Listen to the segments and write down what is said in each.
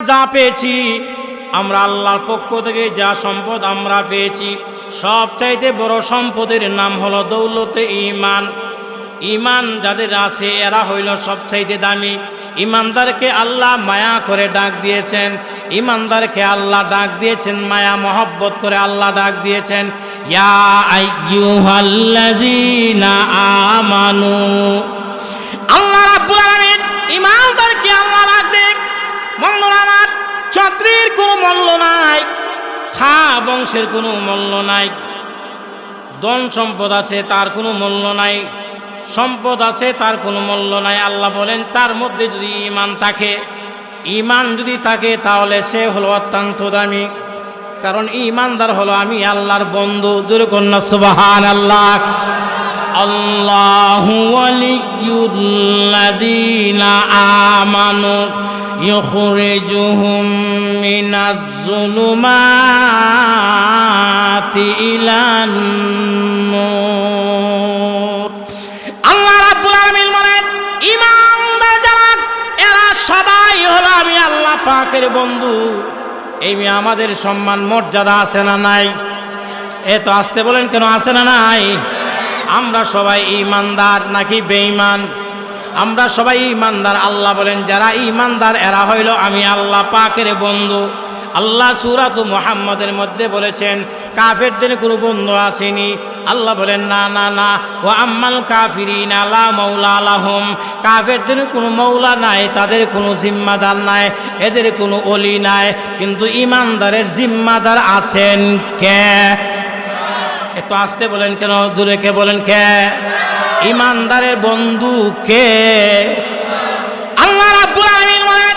যা পেয়েছি, আমরা আল্লাহর পক্ষ থেকে যা সম্পদ আমরা পেয়েছি সব চাইতে বড় সম্পদের নাম হলো দৌলতে ইমান ইমান যাদের আছে, এরা হইল সবচাইতে দামি। ইমানদারকে আল্লাহ মায়া করে ডাক দিয়েছেন। ইমানদারকে আল্লাহ ডাক দিয়েছেন, মায়া, মহব্বত করে আল্লাহ ডাক দিয়েছেন। ইয়া আল্লাহ ইমানদারকে আল্লাহ ডাক মূল্য আমার ছত্রির কোনো মূল্য নাই, খা বংশের কোনো মূল্য নাই। ধন সম্পদ আছে, তার কোনো মূল্য নাই। সম্পদ আছে, তার কোনো মূল্য নাই। আল্লাহ বলেন, তার মধ্যে যদি ইমান থাকে ইমান যদি থাকে, তাহলে সে হলো অত্যন্ত দামি। কারণ ইমানদার হলো আমি, আল্লাহর বন্ধু। দুর্কন্যা সুবাহান আল্লাহ আল্লাহু আমানু। ইখরিজুহুম মিনাজ যুলুমাতি ইলান নূর আল্লাহ রাব্বুল আলামিন বলেন, ইমানদার যারা, এরা সবাই হলো আমি আল্লাহ পাকের বন্ধু। এই আমাদের সম্মান, মর্যাদা আছে না নাই? এ তো আসতে বলেন কেন, আছে না নাই? আমরা সবাই ইমানদার নাকি বেঈমান? আমরা সবাই ইমানদার। আল্লাহ বলেন, যারা ইমানদার, এরা হইল আমি আল্লাহ পাকের বন্ধু। আল্লাহ সুরাত মোহাম্মদের মধ্যে বলেছেন কাফের কাফেরদের কোনো বন্ধু আসেনি। আল্লাহ বলেন, না না না। ও আম্মাল কাফিরিন আলা মৌলা আলাহম কাফেরদের কোনো মৌলা নাই, তাদের কোনো জিম্মাদার নাই, এদের কোনো অলি নাই, কিন্তু ইমানদারের জিম্মাদার আছেন কে? এত আসতে বলেন কেন, দূরে কে বলেন কে? ইমানদারের বন্ধু কে? আল্লাহ রাব্বুল আলামিন বলেন,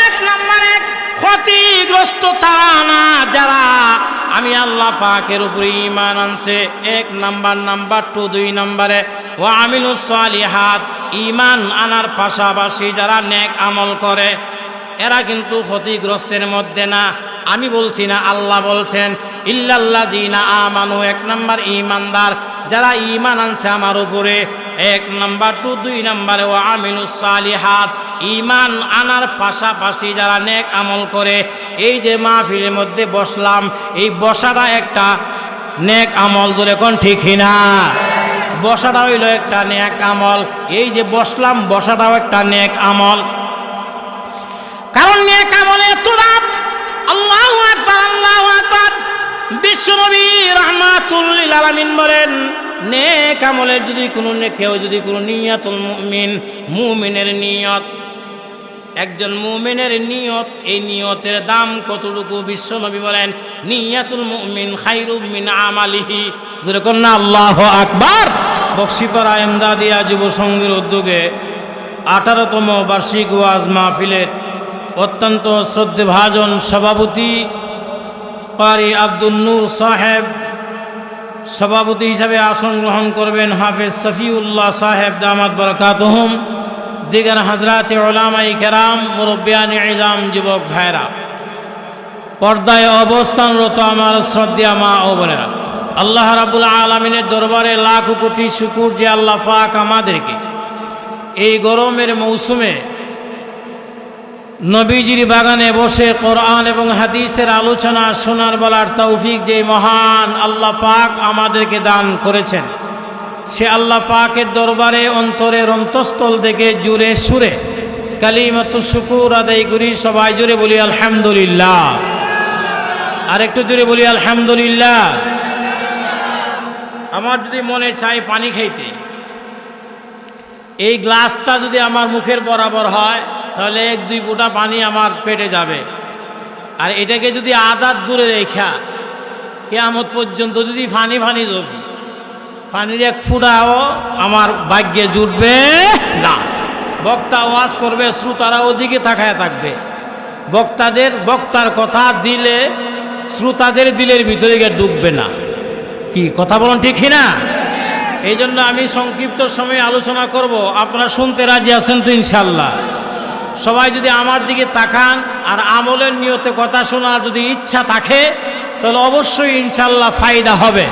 এক নম্বরে ক্ষতিগ্রস্ত তারা না, যারা আমি আল্লাহ পাকের উপরে ইমান আনছে। এক নাম্বার নাম্বার টু, দুই নম্বরে ও আমিনু সালিহাত ইমান আনার পাশাপাশি যারা নেক আমল করে, এরা কিন্তু ক্ষতিগ্রস্তের মধ্যে না। আমি বলছি না, আল্লাহ বলছেন ইল্লাল্লাহ জিনা আমানু, এক নাম্বার ইমানদার যারা ইমান আনছে আমার উপরে, এক নাম্বার টু, দুই নাম্বারে ও আমিনু সালিহাত ইমান আনার পাশাপাশি যারা নেক আমল করে, এই যে মাহফিলের মধ্যে বসলাম, এই বসাটা একটা নেক আমল ধরে কোন ঠিক না বসাটা হইল একটা নেক আমল, এই যে বসলাম, বসাটাও একটা নেক আমল। বিশ্বনবী রহমাতুল্লিল আলামিন বলেন, নেক আমলের যদি কোনো কেউ যদি কোনো নিয়াতুল মুমিন, মুমিনের নিয়ত, একজন মুমিনের নিয়ত, এই নিয়তের দাম কতটুকু? বিশ্বনবী বলেন, নিয়াতুল মুমিন খাইরুম মিন আমালিহি। যেরকম না, আল্লাহ আকবার। বক্সিপাড়া এমদাদিয়া যুব সংঘের উদ্যোগে আঠারোতম বার্ষিক ওয়াজ মাহফিলের অত্যন্ত শ্রদ্ধেভাজন সভাপতি পারি আব্দুল নূর সাহেব সভাপতি হিসাবে আসন গ্রহণ করবেন হাফেজ সফিউল্লাহ সাহেব, দামাত বরকাতহম। দিগার হাজরাতে ওলামাই কেরাম, মুরব্বিয়ান ইজাম যুবক ভাইরা। পর্দায় অবস্থানরত আমার শ্রদ্ধা মা ও বোনেরা, আল্লাহ রাবুল আলমিনের দরবারে লাখ কোটি শুকুর যে আল্লাহ পাক আমাদেরকে এই গরমের মৌসুমে নবীজির বাগানে বসে কোরআন এবং হাদিসের আলোচনা শোনার বলার তৌফিক যে মহান আল্লাহ পাক আমাদেরকে দান করেছেন। সে আল্লাহ পাকের দরবারে অন্তরের অন্তঃস্থল থেকে জুড়ে সুরে কালিমত শুকুর আদায় করি, সবাই জুড়ে বলি আলহামদুলিল্লাহ। আর একটু জুড়ে বলি আলহামদুলিল্লাহ। আমার যদি মনে চাই পানি খাইতে, এই গ্লাসটা যদি আমার মুখের বরাবর হয় তাহলে এক দুই ফুটা পানি আমার পেটে যাবে। আর এটাকে যদি আদার দূরে রেখা, কেয়ামত পর্যন্ত যদি ফানি ফানি জবি পানির এক ফুটাও আমার ভাগ্যে জুটবে না। বক্তা ওয়াজ করবে, শ্রোতারা ওদিকে তাকায় থাকবে। বক্তাদের, বক্তার কথা দিলে, শ্রোতাদের দিলের ভিতরে গিয়ে ডুববে না। কি, কথা বলুন ঠিক না এই জন্য আমি সংক্ষিপ্ত সময়ে আলোচনা করব। আপনারা শুনতে রাজি আছেন তো ইনশাল্লাহ সবাই যদি আমার দিকে তাকান আর আমলের নিয়তে কথা শোনার যদি ইচ্ছা থাকে, তাহলে অবশ্যই ইনশাল্লাহ ফায়দা হবে।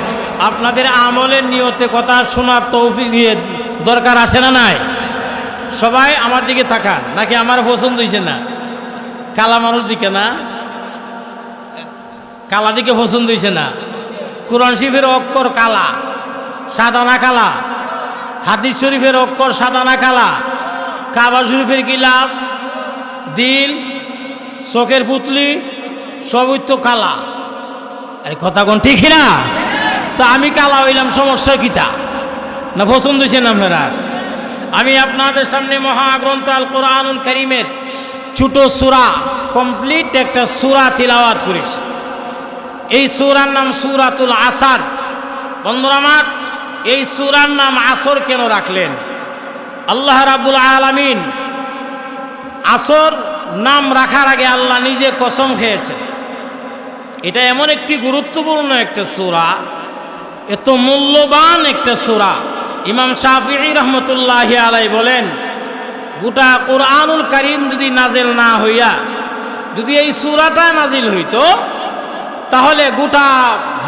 আপনাদের আমলের নিয়তে কথা শোনার তৌফিক দরকার আছে না নাই? সবাই আমার দিকে তাকান, নাকি আমার পছন্দ হয়েছে না? কালা মানুষ দিকে না? কালা দিকে পছন্দ হয়েছে না? কোরআন শরীফের অক্ষর কালা, সাদা না কালা? হাদিস শরীফের অক্ষর সাদা না কালা? কাবা শরীফের গিলাপ দিল, চোখের পুতলি সবই তো কালা। আরে কথা কোন ঠিক না তো আমি কালা হইলাম, সমস্যা কিতা? না পছন্দ হয়েছেন আপনারা আমি আপনাদের সামনে মহাগ্রন্থ আল কোরআনুল করিমের ছোট সুরা, কমপ্লিট একটা সুরা তিলাওয়াত করেছি। এই সুরার নাম সুরাতুল আসার। বন্ধুরা আমার, এই সুরার নাম আসর কেন রাখলেন? আল্লাহ রাবুল আলামিন আসর নাম রাখার আগে আল্লাহ নিজে কসম খেয়েছে। এটা এমন একটি গুরুত্বপূর্ণ একটা সুরা, এত মূল্যবান একটা সুরা। ইমাম শাফি রহমতুল্লাহ আলাই বলেন, গোটা কোরআনুল করিম যদি নাজেল না হইয়া, যদি এই সুরাটা নাজিল হইতো, তাহলে গোটা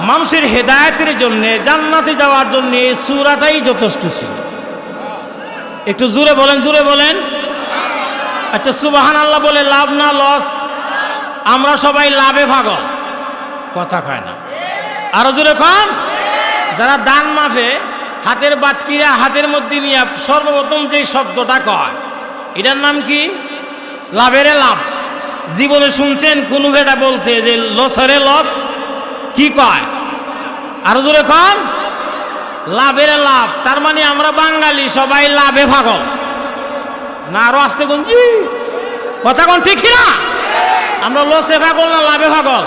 মানুষের হেদায়তের জন্য, জান্নাতে যাওয়ার জন্য এই সুরাটাই যথেষ্ট ছিল। একটু জোরে বলেন জোরে বলেন। আচ্ছা সুবাহান আল্লাহ বলে লাভ না লস? আমরা সবাই লাভে ভাগল কথা কয় না। আরও জোরে কম যারা দান মাফে, হাতের বাটকিরা হাতের মধ্যে নিয়ে সর্বপ্রথম যে শব্দটা কয়, এটার নাম কি? লাভেরে লাভ। জীবনে শুনছেন কোন ভেটা বলতে যে লসরে লস? কি কয়? আরও জোরে কম লাভের লাভ। তার মানে আমরা বাঙালি সবাই লাভে ভাগল না আরও আসতে গুনছি কথা কোন ঠিক না আমরা লসে ভাগল না লাভে ভাগল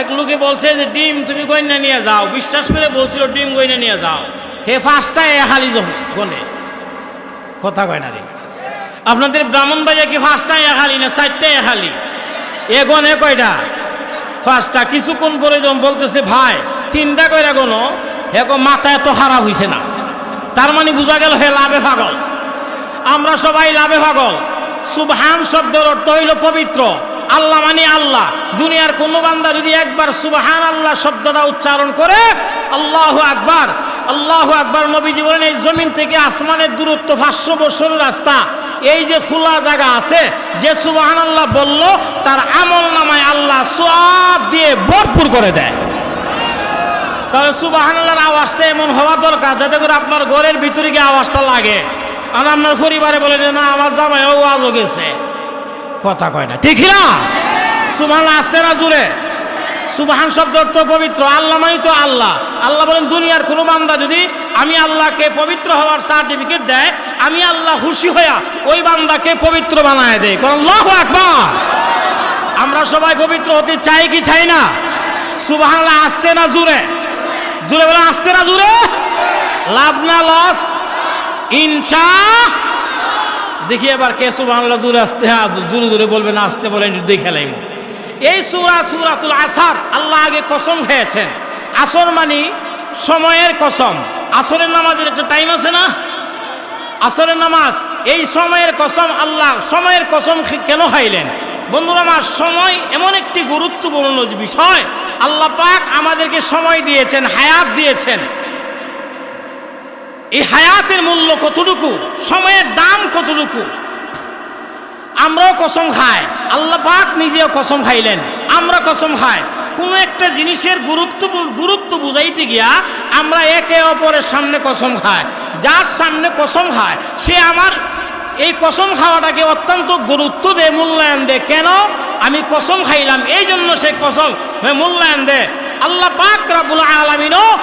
এক লোকে বলছে যে, ডিম তুমি গইনা নিয়ে যাও? বিশ্বাস করে বলছিল, ডিম গইনা নিয়ে যাও। হে ফার্স্টটা এ হালি গনে কথা কয় না রে। আপনাদের ব্রাহ্মণ বাজার কি ফার্স্টটা এ হালি না চারটা এ হালি? এ গনে কয়টা? ফার্স্টটা কিছুক্ষণ পরে যখন বলতেছে, ভাই, তিনটা কয়টা গনো হে মাথা এত খারাপ হইছে না। তার মানে বোঝা গেল হে লাভে পাগল। আমরা সবাই লাভে পাগল। সুবহান শব্দের অর্থ হইল পবিত্র। আল্লাহ মানে আল্লাহ। দুনিয়ার কোন বান্দা যদি একবার সুবহান আল্লাহ শব্দটা উচ্চারণ করে, আল্লাহ আকবার আল্লাহ আকবার, নবীজি বলেন, এই জমিন থেকে আসমানের দূরত্ব পাঁচশো বছরের রাস্তা। এই যে খোলা জায়গা আছে, যে সুবহান আল্লাহ বলল, তার আমল নামায় আল্লাহ সব দিয়ে ভরপুর করে দেয়। তাহলে সুবাহান্লার আওয়াজটা এমন হওয়া দরকার, যাতে করে আপনার ঘরের ভিতরে গিয়ে আওয়াজটা লাগে। আর আপনার পরিবারে বলে যে, না, আমার জামাই ও আজও গেছে। কথা কয় না। ঠিক না সুবাহান আসছে না জুড়ে? সুবাহান শব্দ অর্থ পবিত্র। আল্লাহ মানে তো আল্লাহ। আল্লাহ বলেন, দুনিয়ার কোনো বান্দা যদি আমি আল্লাহকে পবিত্র হওয়ার সার্টিফিকেট দেয়, আমি আল্লাহ খুশি হইয়া ওই বান্দাকে পবিত্র বানায় দেয় কারণ লহ আকবার? আমরা সবাই পবিত্র হতে চাই কি চাই না? সুবাহান আসতে না জুড়ে? জুড়ে বলে আসতে না জুড়ে? লাভ না, লস? ইনসা দেখি এবার কে সুবহানাল্লাহ জুড়ে আসতে হ্যাঁ জুড়ে বলবে না আসতে বলেন দেখে লাইব। এই সুরা, সুরাতুল আসার, আল্লাহ আগে কসম খেয়েছেন। আসর মানি সময়ের কসম। আসরের নামাজের একটা টাইম আছে না? আসরের নামাজ, এই সময়ের কসম আল্লাহ, সময়ের কসম কেন খাইলেন? বন্ধুরা, আমার সময় এমন একটি গুরুত্বপূর্ণ বিষয়। আল্লাহ পাক আমাদেরকে সময় দিয়েছেন, হায়াত দিয়েছেন। এই হায়াতের মূল্য কতটুকু? সময়ের দাম কতটুকু? আমরাও কসম খাই। আল্লাহ পাক নিজেও কসম খাইলেন। আমরা কসম খাই। কোনো একটা জিনিসের গুরুত্ব গুরুত্ব বুঝাইতে গিয়া আমরা একে অপরের সামনে কসম খাই। যার সামনে কসম খায়, সে আমার এই কসম খাওয়াটাকে অত্যন্ত গুরুত্ব দেয়, মূল্যায়ন দেয়। কেন? আমি কসম খাইলাম এই জন্য সে কসম, মূল্যায়ন দেয়। আল্লাহ পাক রাবুল আলমিনও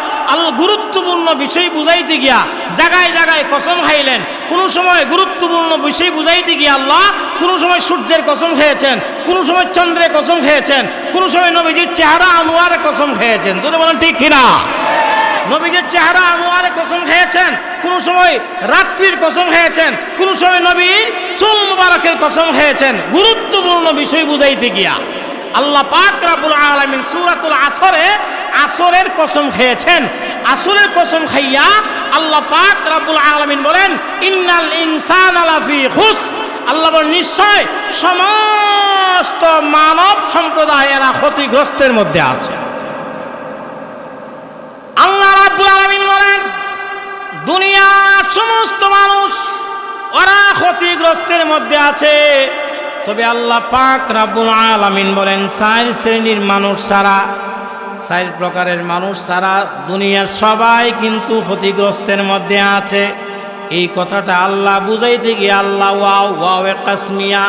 গুরুত্বপূর্ণ বিষয় বুঝাইতে গিয়া জায়গায় জায়গায় কসম খাইলেন। কোনো সময় গুরুত্বপূর্ণ বিষয় বুঝাইতে গিয়া আল্লাহ কোনো সময় সূর্যের কসম খেয়েছেন, কোনো সময় চন্দ্রের কসম খেয়েছেন, কোনো সময় নবীজির চেহারা আনোয়ারের কসম খেয়েছেন। তুমি বলেন ঠিক কিনা? নবীজের চেহারা আনোয়ারে কসম খেয়েছেন, কোন সময় রাত্রির কসম খেয়েছেন, কোন সময় নবীর চুল মুবারকের কসম খেয়েছেন। গুরুত্বপূর্ণ বিষয় বুঝাইতে গিয়া আল্লাহ পাক রাবুল আলামিন সূরাতুল আসরে আসরের কসম খেয়েছেন। আসরের কসম খাইয়া আল্লাহ পাক রাবুল আলামিন বলেন, ইন্নাল ইনসান লাফি খুস। আল্লাহ বলেন, নিশ্চয় সমস্ত মানব সম্প্রদায় এরা ক্ষতিগ্রস্তের মধ্যে আছে। আল্লাহ রাব্বুল আলামিন বলেন, দুনিয়ার সমস্ত মানুষ ওরা ক্ষতিগ্রস্তের মধ্যে আছে। তবে আল্লাহ পাক রাব্বুল আলামিন বলেন, চার শ্রেণির মানুষ ছাড়া চার প্রকারের মানুষ, সারা দুনিয়ার সবাই কিন্তু ক্ষতিগ্রস্তের মধ্যে আছে। এই কথাটা আল্লাহ বুঝাইতে গিয়ে আল্লাহ, ওয়াও ওয়াও এ কাসমিয়া,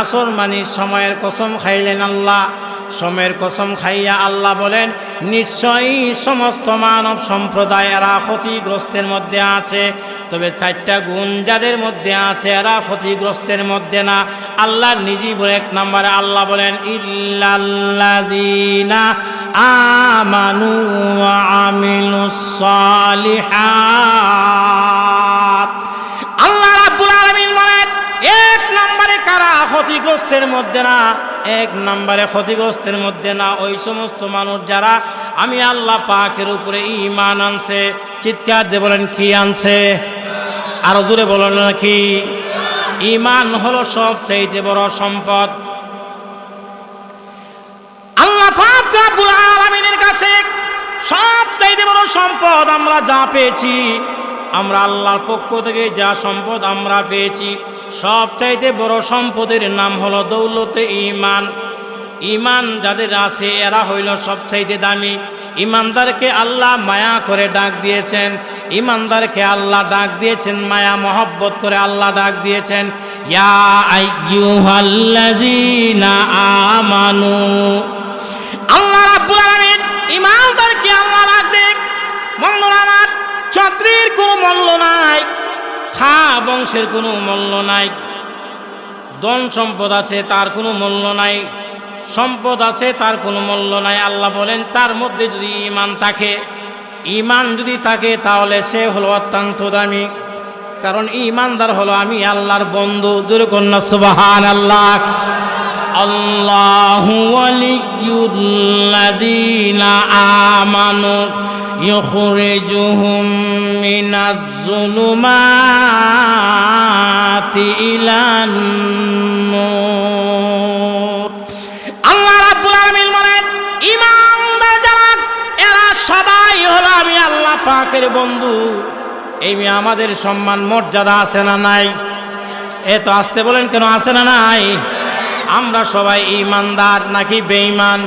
আসর মানি, সময়ের কসম খাইলেন আল্লাহ। সময়ের কসম খাইয়া আল্লাহ বলেন, নিশ্চয়ই সমস্ত মানব সম্প্রদায় এরা ক্ষতিগ্রস্তের মধ্যে আছে। তবে চারটা গুণ যাদের মধ্যে আছে, এরা ক্ষতিগ্রস্তের মধ্যে না। আল্লাহ নিজেই বলে এক নম্বরে আল্লাহ বলেন, ইল্লাল্লাযীনা আমানু ওয়া আমিলুস সালিহাত আল্লাহ রাব্বুল আলামিন বলেন, এক নম্বরে কারা ক্ষতিগ্রস্তের মধ্যে না? এক নম্বরে ক্ষতিগ্রস্তের মধ্যে না, ওই সমস্ত মানুষ যারা আমি আল্লাহ পাকের উপরে ইমান আনছে। চিৎকার দিয়ে বলেন, কি আনছে? আরও জোরে বলেন নাকি? ইমান হলো সবচাইতে বড় সম্পদ। রব্বুল আলামিনের কাছে সবচাইতে বড় সম্পদ আমরা যা পেয়েছি, আমরা আল্লাহর পক্ষ থেকে যা সম্পদ আমরা পেয়েছি, সবচাইতে বড় সম্পদের নাম হলো দৌলতে ইমান ইমান যাদের আছে, এরা হইল সবচাইতে দামি। ইমানদারকে আল্লাহ মায়া করে ডাক দিয়েছেন। ইমানদারকে আল্লাহ ডাক দিয়েছেন, মায়া, মহব্বত করে আল্লাহ ডাক দিয়েছেন। ইয়া আইয়ুহাল্লাযীনা আমানু। ইমানদারকে আল্লাহ দেখ। মূল্য আমার, ছত্রির কোনো মূল্য নাই, খা বংশের কোনো মূল্য নাই, ধন সম্পদ আছে তার কোনো মূল্য নাই, সম্পদ আছে তার কোনো মূল্য নাই। আল্লাহ বলেন, তার মধ্যে যদি ইমান থাকে, ইমান যদি থাকে তাহলে সে হলো অত্যন্ত দামি। কারণ ইমানদার হলো আমি আল্লাহর বন্ধু, দুর্কন্যা সুবাহান আল্লাহ আল্লাহু ওয়ালিয়ুল্লাযীনা আমানু ইখরিজুহুম মিনাজ-যুলুমাতি ইলান নূর। আল্লাহ রাব্বুল আলামিন বলেন ইমানদার যারা এরা সবাই হলো আমি আল্লাহ পাকের বন্ধু। এই আমাদের সম্মান, মর্যাদা আছে না নাই? এ তো আসতে বলেন কেন, আছে না নাই? আমরা সবাই ইমানদার নাকি বেঈমান?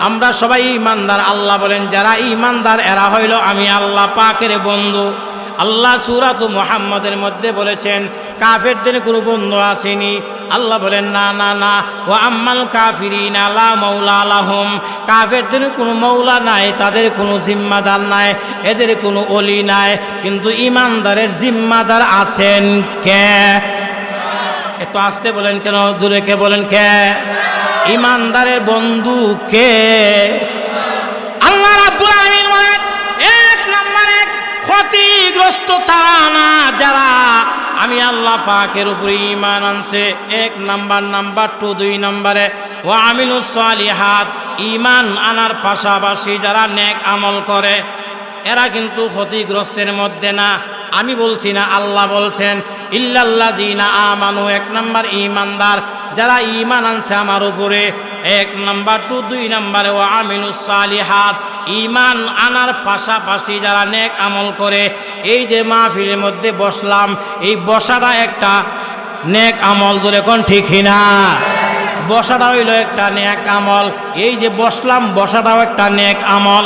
আমরা সবাই ইমানদার। আল্লাহ বলেন, যারা ইমানদার, এরা হইল আমি আল্লাহ পাকের বন্ধু। আল্লাহ সুরাত মোহাম্মদের মধ্যে বলেছেন, কাফেরদের কোনো বন্ধু আসেনি। আল্লাহ বলেন, না না না। ও আম্মাল কাফিরিন আলা মৌলা আলাহম কাফেরদের কোনো মৌলা নাই, তাদের কোনো জিম্মাদার নাই, এদের কোনো অলি নাই। কিন্তু ইমানদারের জিম্মাদার আছেন কে? এত আসতে বলেন কেন? দূরে কে বলেন কে? ইমানদারের বন্ধু কে? আল্লাহ রাব্বুল আলামিন বলেন, এক নম্বর ক্ষতিগ্রস্ত তারা না যারা আমি আল্লাহ পাকের উপরে ইমান আনছে। এক নাম্বার নাম্বার টু, দুই নম্বরে ও আমিনু সালিহাত ইমান আনার পাশাপাশি যারা নেক আমল করে, এরা কিন্তু ক্ষতিগ্রস্তের মধ্যে না। আমি বলছি না, আল্লাহ বলছেন ইল্লাল্লাহ আমানু, এক নাম্বার ইমানদার যারা ইমান আনছে আমার উপরে, এক নাম্বার টু, দুই নাম্বারে ও আমিনু সালিহাত। ইমান আনার পাশাপাশি যারা নেক আমল করে, এই যে মাহফিলের মধ্যে বসলাম, এই বসাটা একটা নেক আমল ধরে কোন ঠিক না বসাটা হইল একটা নেক আমল, এই যে বসলাম, বসাটাও একটা নেক আমল।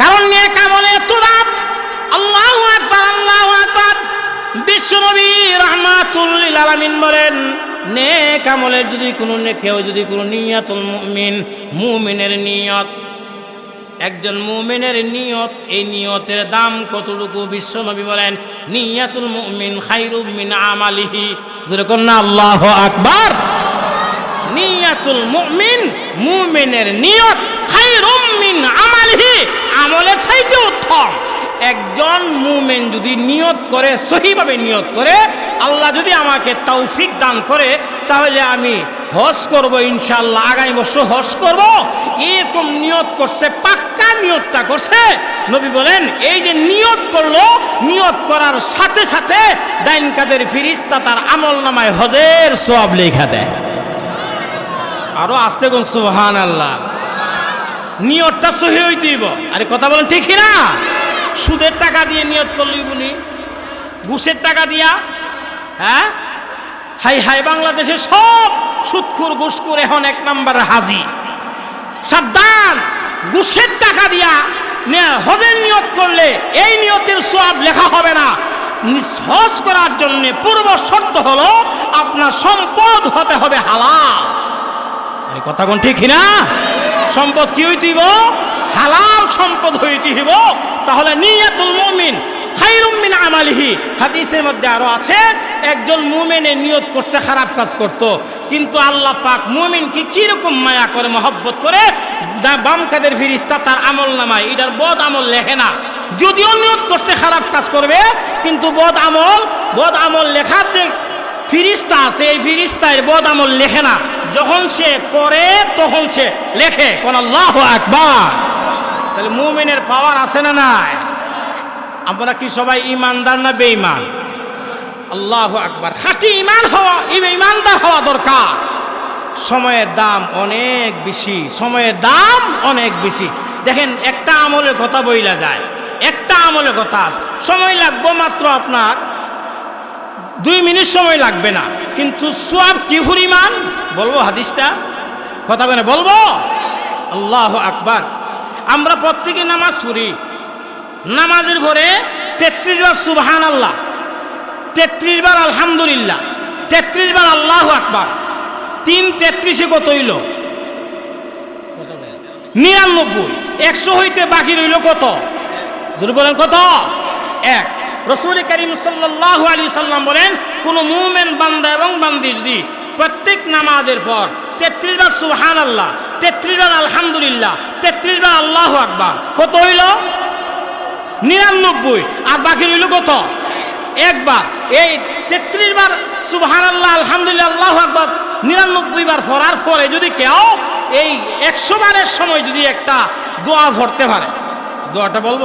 কারণ নেক আমলে এত বিশ্বনবী রহমাতুল্লিল আলামিন বলেন, নেক আমলের যদি কোনো কেউ যদি কোনো নিয়াতুল মুমিন, মুমিনের নিয়ত, একজন মুমিনের নিয়ত, এই নিয়তের দাম কতটুকু? বিশ্বনবী বলেন, নিয়াতুল মুমিন খাইরুম মিন আমালিহি। যেরকম না, আল্লাহ আকবার। নিয়াতুল মুমিন, মুমিনের নিয়ত খাইরুম মিন আমালিহি। আমলের চাইতে উত্তম। একজন মুমিন যদি নিয়ত করে, সহিভাবে নিয়ত করে, আল্লাহ যদি আমাকে তৌফিক দান করে, তাহলে আমি হজ করব ইনশাল্লাহ আগামী বছর হজ করব। এরকম নিয়ত করছে, পাক্কা নিয়তটা করছে। নবী বলেন, এই যে নিয়ত করল, নিয়ত করার সাথে সাথে ডাইন কাদের ফিরিস্তা তার আমল নামায় হজের সব লেখা দেয়। আরও আসতে কোন সুহান আল্লাহ নিয়তটা সহি হইতেইব। আরে কথা বলেন ঠিকই না সুদের টাকা দিয়ে নিয়ত করলি বলি ঘুষের টাকা দিয়া? হ্যাঁ? হাই হাই, বাংলাদেশে সব সুৎকুর ঘুষকুর এখন এক নাম্বার হাজি। সাবধান, ঘুষের টাকা দিয়া হজের নিয়ত করলে এই নিয়তের সব লেখা হবে না। হজ করার জন্য পূর্ব শর্ত হলো আপনার সম্পদ হতে হবে হালাল। কথা কোন ঠিক না সম্পদ কি হইতিব হালাল সম্পদ হইতিব তাহলে নিয়াতুল মুমিন খাইরুম মিন আমালিহি। হাদিসের মধ্যে আরও আছে, একজন মুমিনের নিয়ত করছে, খারাপ কাজ করত। কিন্তু আল্লাহ পাক মুমিনকে কীরকম মায়া করে, মহব্বত করে বাম কাদের ফিরিস্তা তার আমল নামায়। এটার বদ আমল লেখে না। যদিও নিয়ত করছে, খারাপ কাজ করবে, কিন্তু বদ আমল বদ আমল লেখার যে ফিরিস্তা আছে, এই ফিরিস্তার বদ আমল লেখে না। যখন সে করে তখন সে লেখে আল্লাহ আকবার। তাহলে মুমিনের পাওয়ার আছে না নাই? আমরা কি সবাই ইমানদার না বেঈমান? আল্লাহ আকবার। খাঁটি ইমান হওয়া ইম- ইমানদার হওয়া দরকার। সময়ের দাম অনেক বেশি, সময়ের দাম অনেক বেশি। দেখেন, একটা আমলের কথা বইলা যায়, একটা আমলের কথা সময় লাগবে মাত্র আপনার দুই মিনিট সময় লাগবে না। কিন্তু সোয়াব কি পরিমাণ বলব হাদিসটা? কথা বলে বলব? আল্লাহ আকবার। আমরা প্রত্যেকে নামাজ পড়ি। নামাজের পরে তেত্রিশ বার সুবহান আল্লাহ তেত্রিশ বার আলহামদুলিল্লাহ, তেত্রিশ বার আল্লাহ আকবার। তিন তেত্রিশে কত হইল? নিরানব্বই। একশো হইতে বাকি রইল কত? যদি বলেন কত? এক। রসুল করিম সাল্লাহ আলী সাল্লাম বলেন, কোন মুমেন বান্দা এবং বান্দি যদি প্রত্যেক নামাজের পর তেত্রিশ বার সুবহান আল্লাহ তেত্রিশ বার আলহামদুলিল্লাহ, তেত্রিশ বার আল্লাহ আকবার, কত হইল? নিরানব্বই। আর বাকি রইল কত? একবার। এই তেত্রিশ বার সুবহান আল্লাহ আলহামদুলিল্লাহ, আল্লাহ আকবার, নিরানব্বই বার ফরার পরে যদি কেউ এই একশো বারের সময় যদি একটা দোয়া ভরতে পারে, দোয়াটা বলব?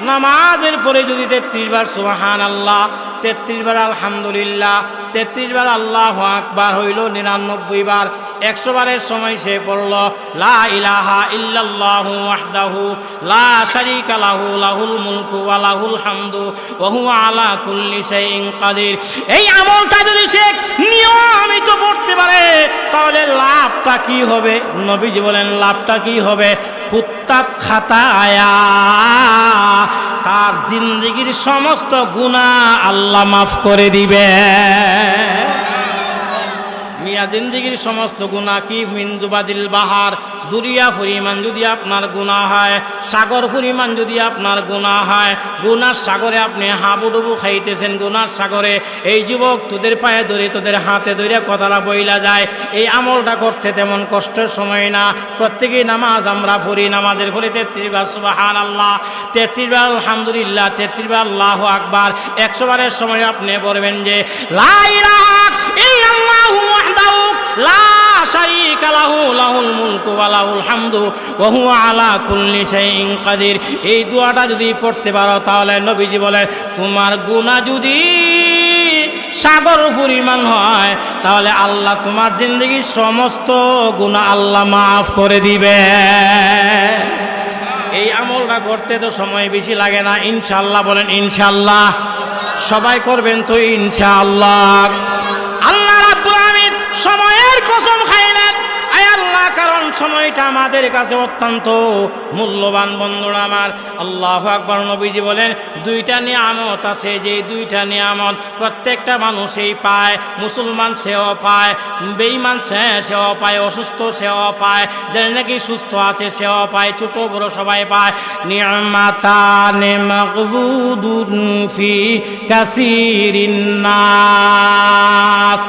নামাজের পরে যদি তেত্রিশ বার সুবাহান আল্লাহ তেত্রিশ বার আলহামদুলিল্লাহ, তেত্রিশ বার আল্লাহ আকবার হইল নিরানব্বই বার একশো বারের সময় সে পড়ল লা ইলাহা ইল্লাল্লাহু ওয়াহদাহু লা শারীকা লাহু, লাহুল মুলকু ওয়া লাহুল হামদু ওয়া হুয়া আলা কুল্লি শাইইন কাদির। এই আমলটা যদি সে নিয়মিত পড়তে পারে, তাহলে লাভটা কি হবে? নবীজি বলেন, লাভটা কি হবে? কুত্তাত খাতা আয়া তার জিন্দগির সমস্ত গুণা আল্লাহ মাফ করে দিবে মিয়া জিন্দিগির সমস্ত গুণা কি মিন্দুবাদিল বাহার? দুরিয়া পরিমাণ যদি আপনার গুণা হয়, সাগর পরিমাণ যদি আপনার গুণা হয় গুনার সাগরে আপনি হাবুডুবু খাইতেছেন গুনার সাগরে এই যুবক তোদের পায়ে ধরে, তোদের হাতে ধরে কথাটা বইলা যায়। এই আমলটা করতে তেমন কষ্টের সময় না। প্রত্যেকেই নামাজ আমরা পড়ি, নামাজের পরে তেত্রিশ বার সুবাহান আল্লাহ তেত্রিশ বার আলহামদুলিল্লাহ, তেত্রিশ বার আল্লাহ আকবার। একশো বারের সময় আপনি বলবেন যে লাইলাহ ইল্লাল্লাহু ওয়াহদাহু লা শারীকা লাহু, লাহুল মুলকু ওয়া লাহুল হামদু, ওয়া হুয়া আলা কুল্লি শাইইন এই দোয়াটা যদি পড়তে পারো, তাহলে নবীজি বলে তোমার গুনাহ যদি সাগর পরিমাণ হয়, তাহলে আল্লাহ তোমার জিন্দগির সমস্ত গুনাহ আল্লাহ মাফ করে দিবে। এই আমলটা করতে তো সময় বেশি লাগে না। ইনশাল্লাহ বলেন ইনশাল্লাহ সবাই করবেন তো ইনশাআল্লাহ। কারণ সময়টা আমাদের কাছে অত্যন্ত মূল্যবান বন্ধুরা আমার। আল্লাহ আকবর নবীজি বলেন, দুইটা নিয়ামত আছে, যে দুইটা নিয়ামত প্রত্যেকটা মানুষই পায়, মুসলমান সেও পায়, বেঈমান সে, সেও পায়, অসুস্থ সেও পায় যে নাকি সুস্থ আছে সেও পায়, ছোট বড় সবাই পায়। নিয়ামাতানে মাকবুদুন ফি কাসিরিন নাস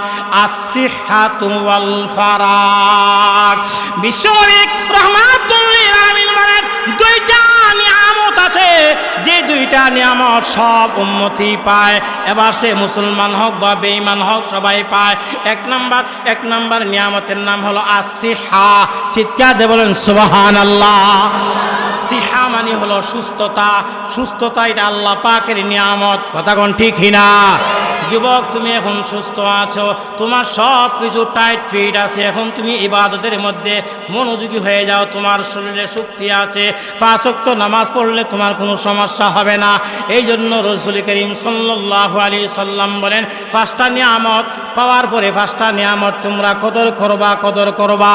আসিহাতু ওয়াল ফারাক বিশ্বনবী রহমাতুল্লিল দুইটা নিয়ামত আছে। যে দুইটা নিয়ামত সব উন্নতি পায়, এবার সে মুসলমান হোক বা বেঈমান হোক, সবাই পায়। এক নাম্বার এক নাম্বার নিয়ামতের নাম হলো আসিহা চিৎকার দে বলেন সুবাহান আল্লাহ সিহা মানে হলো সুস্থতা। সুস্থতা এটা আল্লাহ পাকের নিয়ামত। কথা কোন ঠিক না যুবক, তুমি এখন সুস্থ আছো, তোমার সব কিছু টাইট ফিট আছে, এখন তুমি ইবাদতের মধ্যে মনোযোগী হয়ে যাও, তোমার শরীরে শক্তি আছে। পাঁচক্ত নামাজ পড়লে তোমার কোনো সমস্যা হবে না। এই জন্য রসুল করিম সাল্লাহ আলী সাল্লাম বলেন, পাঁচটা নিয়ামত পাওয়ার পরে পাঁচটা নিয়ামত তোমরা কদর করবা কদর করবা।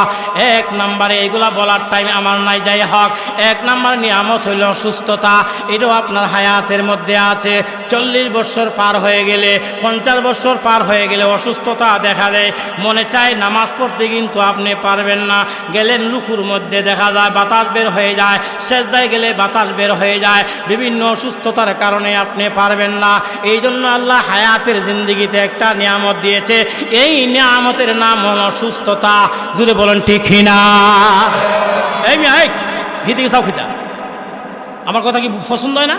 এক নম্বরে এগুলা বলার টাইম আমার নাই, যাই হক। এক নাম্বার নিয়ামত হইল সুস্থতা, এটাও আপনার হায়াতের মধ্যে আছে। চল্লিশ বছর পার হয়ে গেলে পঞ্চাশ বছর পার হয়ে গেলে অসুস্থতা দেখা দেয়। মনে চায় নামাজ পড়তে কিন্তু আপনি পারবেন না। গেলেন লুকুর মধ্যে দেখা যায় বাতাস বের হয়ে যায় শেষদায় গেলে বাতাস বের হয়ে যায়। বিভিন্ন অসুস্থতার কারণে আপনি পারবেন না। এই জন্য আল্লাহ হায়াতের জিন্দগিতে একটা নিয়ামত দিয়েছে। এই নিয়ামতের নাম হলো অসুস্থতা যদি বলেন, ঠিক না এই মিয়া হিদিকে চাও আমার কথা কি পছন্দ হয় না?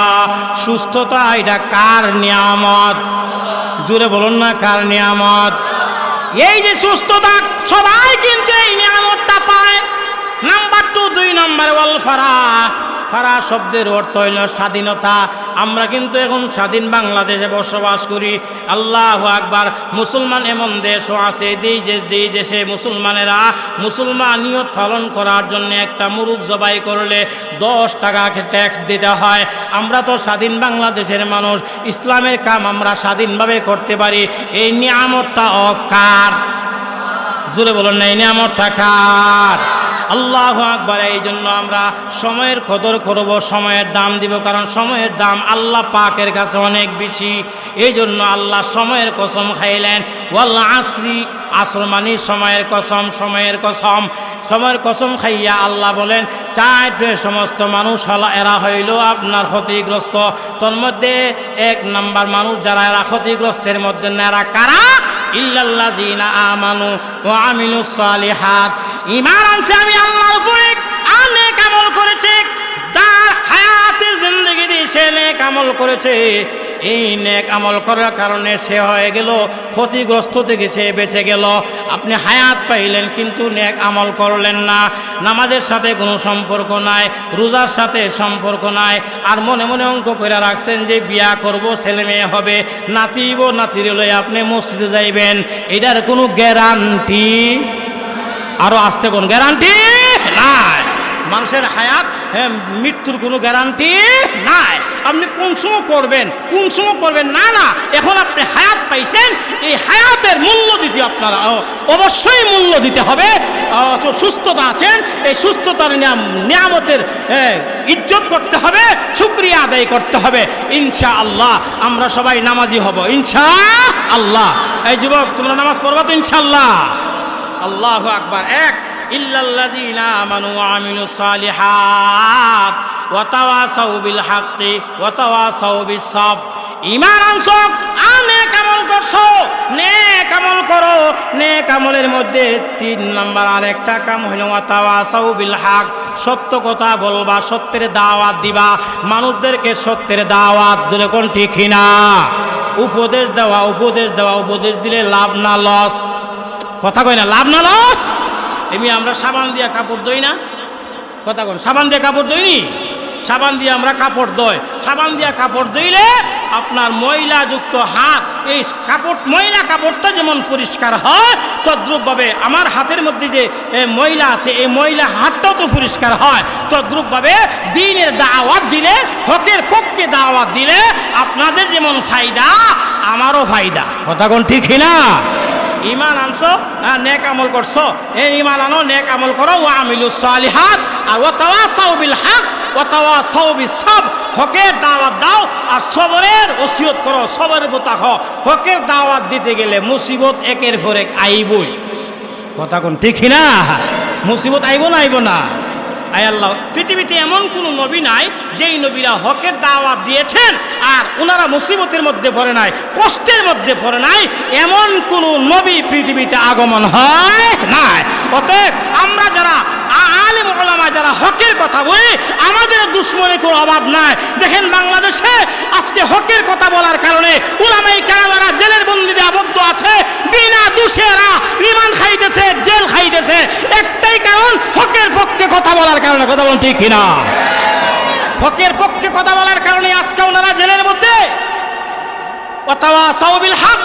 সুস্থতা, এটা কার নিয়ামত? জুড়ে বলুন না, কার নিয়ামত? এই যে সুস্থতা, সবাই কিন্তু এই নিয়ামতটা পায়। নাম্বার টু দুই নম্বর ওয়াল ফারা ফারা শব্দের অর্থ হইল স্বাধীনতা। আমরা কিন্তু এখন স্বাধীন বাংলাদেশে বসবাস করি। আল্লাহ আকবার, মুসলমান এমন দেশও আছে, যেই যে যেই দেশে মুসলমানেরা মুসলমানিয়ত পালন করার জন্য একটা মুরুখ জবাই করলে দশ টাকাকে ট্যাক্স দিতে হয়। আমরা তো স্বাধীন বাংলাদেশের মানুষ, ইসলামের কাম আমরা স্বাধীনভাবে করতে পারি। এই নিয়ামতটা অকার। জুড়ে বলুন না, এই নিয়ামতটা কার? আল্লাহ আকবার এই জন্য আমরা সময়ের কদর করব, সময়ের দাম দিব, কারণ সময়ের দাম আল্লাহ পাকের কাছে অনেক বেশি। এই জন্য আল্লাহ সময়ের কসম খাইলেন ওয়াল্লা আসরি, আসর মানি সময়ের কসম সময়ের কসম। সময়ের কসম খাইয়া আল্লাহ বলেন, চারটে সমস্ত মানুষ হল, এরা হইল আপনার ক্ষতিগ্রস্ত। তোর মধ্যে এক নাম্বার মানুষ যারা এরা ক্ষতিগ্রস্তের মধ্যে এরা কারা? ইল্লাল্লাযীনা আমানু ওয়া আমিলুস সালিহাত। ঈমান আনছে আমি আল্লাহর উপরে অনেক আমল করেছে, তার হায়াতের জিন্দগি দিয়ে সে নেক আমল করেছে। এই নেক আমল করার কারণে সে হয়ে গেল, ক্ষতিগ্রস্ত থেকে সে বেঁচে গেল। আপনি হায়াত পাইলেন, কিন্তু নেক আমল করলেন না। নামাজের সাথে কোনো সম্পর্ক নাই, রোজার সাথে সম্পর্ক নাই। আর মনে মনে অঙ্ক করে রাখছেন যে, বিয়া করব, ছেলে মেয়ে হবে নাতিব নাতির লই আপনি মসজিদে যাইবেন। এটার কোনো গ্যারান্টি আরও আসতে কোন গ্যারান্টি নাই। মানুষের হায়াত হ্যাঁ, মৃত্যুর কোনো গ্যারান্টি নাই। আপনি কোন সময় করবেন কোন সময় করবেন না না এখন আপনি হায়াত পাইছেন এই হায়াতের মূল্য দিতে আপনারা অবশ্যই মূল্য দিতে হবে। সুস্থতা আছেন এই সুস্থতার নিয়াম- নিয়ামতের ইজ্জত করতে হবে শুক্রিয়া আদায় করতে হবে। ইনশা আল্লাহ আমরা সবাই নামাজি হব। ইনশা আল্লাহ এই যুবক তোমরা নামাজ পড়বা তো ইনশাল্লাহ আল্লাহ আকবার। এক মধ্যে তিন নাম্বার আরেকটা কাম হইল ওয়া হক সত্য কথা বলবা, সত্যের দাওয়াত দিবা। মানুষদেরকে সত্যের দাওয়াত দিলে কোন ঠিক না উপদেশ দেওয়া উপদেশ দেওয়া, উপদেশ দিলে লাভ না, লস। কথা কই না, লাভ না লস? এমনি আমরা সাবান দিয়া কাপড় দই না। কথা কন, সাবান দিয়ে কাপড় দইনি? সাবান দিয়ে আমরা কাপড় দই। সাবান দিয়া কাপড় দইলে আপনার ময়লাযুক্ত হাত, এই কাপড়, ময়লা কাপড়টা যেমন পরিষ্কার হয়, তদ্রুপভাবে আমার হাতের মধ্যে যে ময়লা আছে, এই ময়লা হাতটাও তো পরিষ্কার হয়। তদ্রূপভাবে দিনের দাওয়াত দিলে, হকের পক্ষে দাওয়াত দিলে আপনাদের যেমন ফায়দা, আমারও ফায়দা। কথা কোন ঠিক না ইমান আনছো নেক আমল করছ। এই ইমান আনো, নেক আমল করো। ও আমিলু সালিহাত, আর ও তাওয়া সাউবিল হাত ও তাওয়া সাউবি সব হকের দাওয়াত দাও, আর সবরের ওসিয়ত করো, সবরের বোতা হ হকের দাওয়াত দিতে গেলে মুসিবত একের এক আইবই। কথা কোন ঠিক না মুসিবত আইব না আইব না। আয় আল্লাহ। পৃথিবীতে এমন কোনো নবী নাই যেই নবীরা হকের দাওয়াত দিয়েছেন আর ওনারা মুসিবতের মধ্যে পড়ে নাই, কষ্টের মধ্যে পড়ে নাই, এমন কোনো নবী পৃথিবীতে আগমন হয় নাই। অতএব আমরা যারা আলেম ওলামা যারা হকের কথা বলে, আমাদের দুশ্মনের কোনো অভাব নাই। দেখেন বাংলাদেশে আজকে হকের কথা বলার কারণে উলামাই কারামারা জেলের বন্দিতে আবদ্ধ আছে, বিনা দোষেরা রিমান্ড খাইতেছে, জেল খাইতেছে। একটাই কারণ, হকের পক্ষে কথা বলার কারণে। কথা বলুন ঠিক কিনা? হকের পক্ষে কথা বলার কারণে আজকে ওনারা জেলের মধ্যে অথবা সাউবিল হক।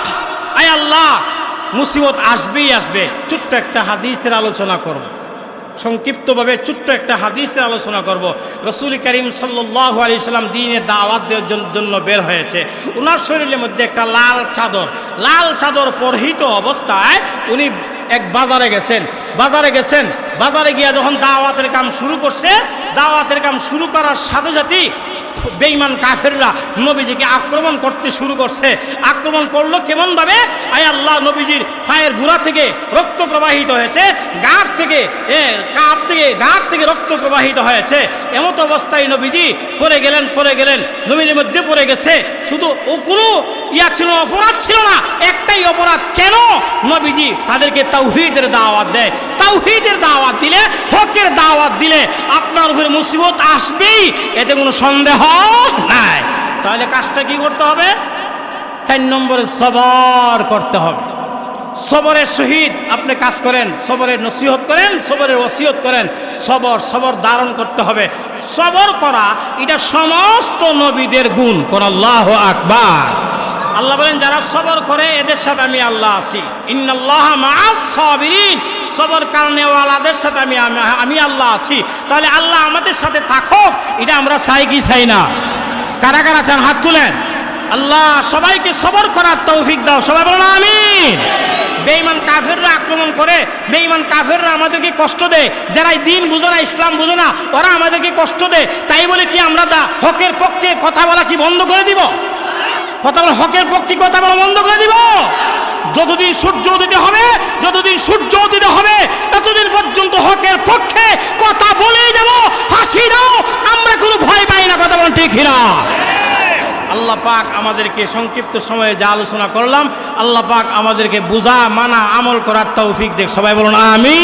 আয় আল্লাহ, মুসিবত আসবেই আসবে। ছোট্ট একটা হাদিসের আলোচনা করব। সংক্ষিপ্তভাবে ছোট্ট একটা হাদিসের আলোচনা করব। রসুল করিম সাল্লাহ আলি সাল্লাম দিনে দাওয়াত জন্য বের হয়েছে। ওনার শরীরের মধ্যে একটা লাল চাদর। লাল চাদর পরহিত অবস্থায় উনি এক বাজারে গেছেন। বাজারে গেছেন। বাজারে গিয়া যখন দাওয়াতের কাম শুরু করছে, দাওয়াতের কাম শুরু করার সাথে সাথেই বেঈমান কাফেররা নবীজিকে আক্রমণ করতে শুরু করছে। আক্রমণ করল কেমন ভাবে আয় আল্লাহ, নবীজির পায়ের গুড়া থেকে রক্ত প্রবাহিত হয়েছে গাঢ় থেকে কাপ থেকে গাঢ় থেকে রক্ত প্রবাহিত হয়েছে। এমত অবস্থায় নবীজি পড়ে গেলেন পড়ে গেলেন। নবীর মধ্যে পড়ে গেছে, শুধু ও কোনো ইয়া ছিল, অপরাধ ছিল না, একটাই অপরাধ। কেন? নবীজি তাদেরকে তাওহিদের দাওয়াত দেয়। তাওহীদের দাওয়াত দিলে, হকের দাওয়াত দিলে আপনার উপরে মুসিবত আসবেই, এতে কোনো সন্দেহ নাই। তাহলে কাজটা কি করতে হবে? চার নম্বরে সবর করতে হবে। সবরের সহিত আপনি কাজ করেন, সবরের নসিহত করেন, সবরের ওসিয়ত করেন, সবর সবর ধারণ করতে হবে। সবর করা, এটা সমস্ত নবীদের গুণ। কোন আল্লাহ আকবার। আল্লাহ বলেন, যারা সবর করে, এদের সাথে আমি আল্লাহ আছি। ইন্নাল্লাহ মাআস সাবিরিন। সবর কারণে ওয়ালাদের সাথে আমি আমি- আমি আল্লাহ আছি। তাহলে আল্লাহ আমাদের সাথে থাকুক, এটা আমরা চাই কি চাই না? কারা কারা চান হাত তুলেন। আল্লাহ সবাইকে সবর করার তৌফিক দাও। সবাই বলেন আমিন। বেঈমান কাফেররা আক্রমণ করে, বেঈমান কাফেররা আমাদেরকে কষ্ট দেয়। যারা দিন বুঝো না, ইসলাম বুঝো না, ওরা আমাদেরকে কষ্ট দেয়। তাই বলে কি আমরা দা হকের পক্ষে কথা বলা কি বন্ধ করে দিব? কথা বলা হকের পক্ষে কথা বলা বন্ধ করে দিব? যতদিন সূর্য দিতে হবে, যতদিন সূর্য দিতে হবে, ততদিন পর্যন্ত হকের পক্ষে কথা বলেই যাব ফাঁসি দাও, আমরা কোনো ভয় পাই না, কথা বল ঠিক না আল্লাহ পাক আমাদেরকে সংক্ষিপ্ত সময়ে যা আলোচনা করলাম, আল্লাহ পাক আমাদেরকে বোঝা, মানা, আমল করার তৌফিক দেখ, সবাই বলুন আমি